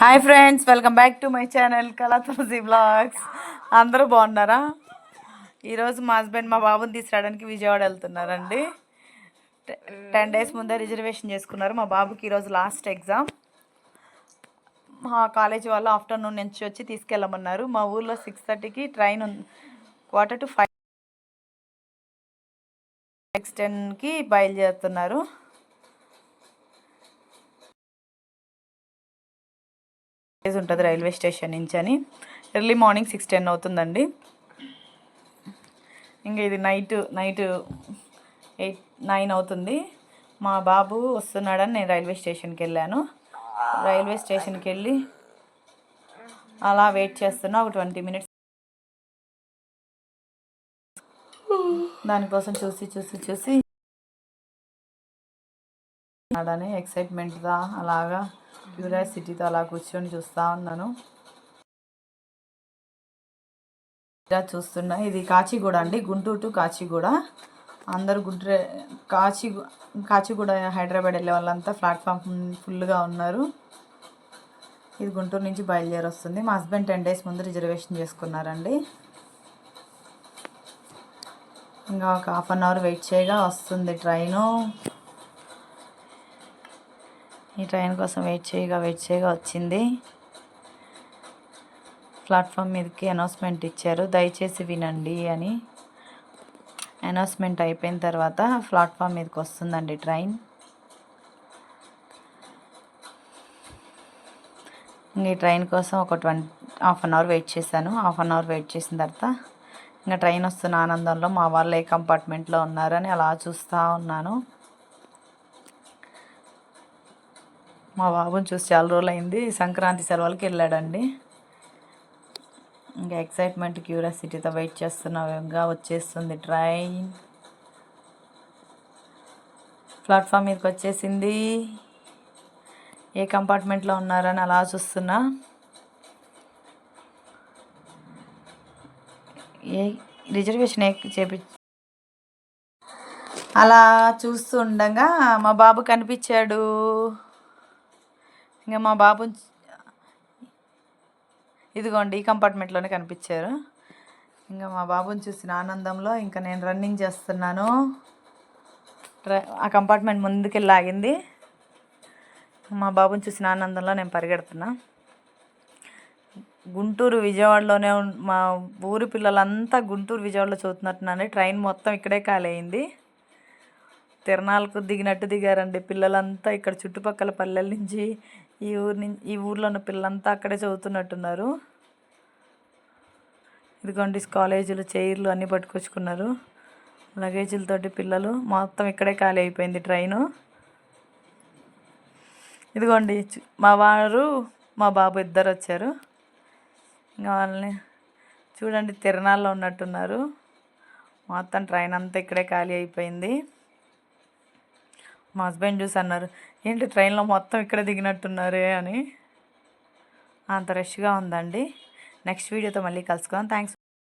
Hi friends welcome back to my channel Kala Tulasi blogs అందరూ బాగున్నారా? ఈరోజు మా హస్బెండ్ మా బాబుని తీసుకురావడానికి విజయవాడ వెళ్తున్నారండి. టెన్ డేస్ ముందే రిజర్వేషన్ చేసుకున్నారు. మా బాబుకి ఈరోజు లాస్ట్ ఎగ్జామ్ మా కాలేజ్ వాళ్ళు ఆఫ్టర్నూన్ నుంచి వచ్చి తీసుకెళ్ళమన్నారు. మా ఊర్లో సిక్స్ థర్టీకి train quarter to five six టెన్కి బయలుదేరుతున్నారు. ఉంటుంది రైల్వే స్టేషన్ నుంచి అని. ఎర్లీ మార్నింగ్ సిక్స్ టెన్ అవుతుందండి. ఇంకా ఇది నైట్ నైట్ ఎయిట్ నైన్ అవుతుంది. మా బాబు వస్తున్నాడని నేను రైల్వే స్టేషన్కి వెళ్ళాను. రైల్వే స్టేషన్కి వెళ్ళి అలా వెయిట్ చేస్తున్నా ఒక ట్వంటీ మినిట్స్. దానికోసం చూసి చూసి చూసి. ఎక్సైట్మెంట్గా అలాగా క్యూరియాసిటీతో అలా కూర్చొని చూస్తూ ఉన్నాను. ఇలా చూస్తున్నా. ఇది కాచిగూడ అండి. గుంటూరు టు కాచిగూడ. అందరు గుంటూరు కాచి కాచిగూడ హైదరాబాద్ వెళ్ళే వాళ్ళంతా ప్లాట్ఫామ్ ఫుల్గా ఉన్నారు. ఇది గుంటూరు నుంచి బయలుదేరి వస్తుంది మా హస్బెండ్ టెన్ డేస్ ముందు రిజర్వేషన్ చేసుకున్నారండి. ఇంకా ఒక హాఫ్ అన్ అవర్ వెయిట్ చేయగా వస్తుంది ట్రైను. ఈ ట్రైన్ కోసం వెయిట్ చేయగా వెయిట్ చేయగా వచ్చింది. ప్లాట్ఫామ్ మీదకి అనౌన్స్మెంట్ ఇచ్చారు. దయచేసి వినండి అని. అనౌన్స్మెంట్ అయిపోయిన తర్వాత ప్లాట్ఫామ్ మీదకి వస్తుందండి ట్రైన్. ఈ ట్రైన్ కోసం ఒక twenty half an hour wait చేశాను. హాఫ్ అన్ అవర్ వెయిట్ చేసిన తర్వాత ఇంకా ట్రైన్ వస్తున్న ఆనందంలో మా వాళ్ళు ఏ కంపార్ట్మెంట్లో ఉన్నారని అలా చూస్తూ ఉన్నాను. మా బాబుని చూసి చాలా రోజులు అయింది సంక్రాంతి సెలవులకి వెళ్ళాడండి. ఇంకా ఎక్సైట్మెంట్ క్యూరియాసిటీతో వెయిట్ చేస్తున్నాగా వచ్చేస్తుంది ట్రైన్ ప్లాట్ఫామ్ మీదకి వచ్చేసింది. ఏ కంపార్ట్మెంట్లో ఉన్నారని అలా చూస్తున్నా. ఏ రిజర్వేషన్ ఏ చేపి అలా చూస్తూ ఉండగా మా బాబు కనిపించాడు. ఇంకా మా బాబు ఇదిగోండి ఈ కంపార్ట్మెంట్లోనే కనిపించారు. ఇంకా మా బాబుని చూసిన ఆనందంలో ఇంకా నేను రన్నింగ్ చేస్తున్నాను. ఆ కంపార్ట్మెంట్ ముందుకెళ్ళి లాగింది. మా బాబుని చూసిన ఆనందంలో నేను పరిగెడుతున్నా. గుంటూరు విజయవాడలోనే మా ఊరి పిల్లలంతా గుంటూరు విజయవాడలో చదువుతున్నట్టున్నాను ట్రైన్ మొత్తం ఇక్కడే ఖాళీ తిరణాలకు దిగినట్టు దిగారండి పిల్లలంతా. ఇక్కడ చుట్టుపక్కల పల్లెల నుంచి ఈ ఊరి నుంచి ఈ ఊర్లో ఉన్న పిల్లలంతా అక్కడే చదువుతున్నట్టున్నారు. ఇదిగోండి కాలేజీలు చైర్లు అన్నీ పట్టుకొచ్చుకున్నారు. లగేజీలతోటి పిల్లలు మొత్తం ఇక్కడే ఖాళీ అయిపోయింది ట్రైను. ఇదిగోండి మా వారు మా బాబు ఇద్దరు వచ్చారు. ఇంకా వాళ్ళని చూడండి తిరణాల్లో ఉన్నట్టున్నారు. మొత్తం ట్రైన్ అంతా ఇక్కడే ఖాళీ అయిపోయింది. మా హస్బెండ్ చూసి అన్నారు ఏంటి ట్రైన్లో మొత్తం ఇక్కడ దిగినట్టున్నారే అని. అంత రష్గా ఉందండి. నెక్స్ట్ వీడియోతో మళ్ళీ కలుసుకుందాం. థ్యాంక్స్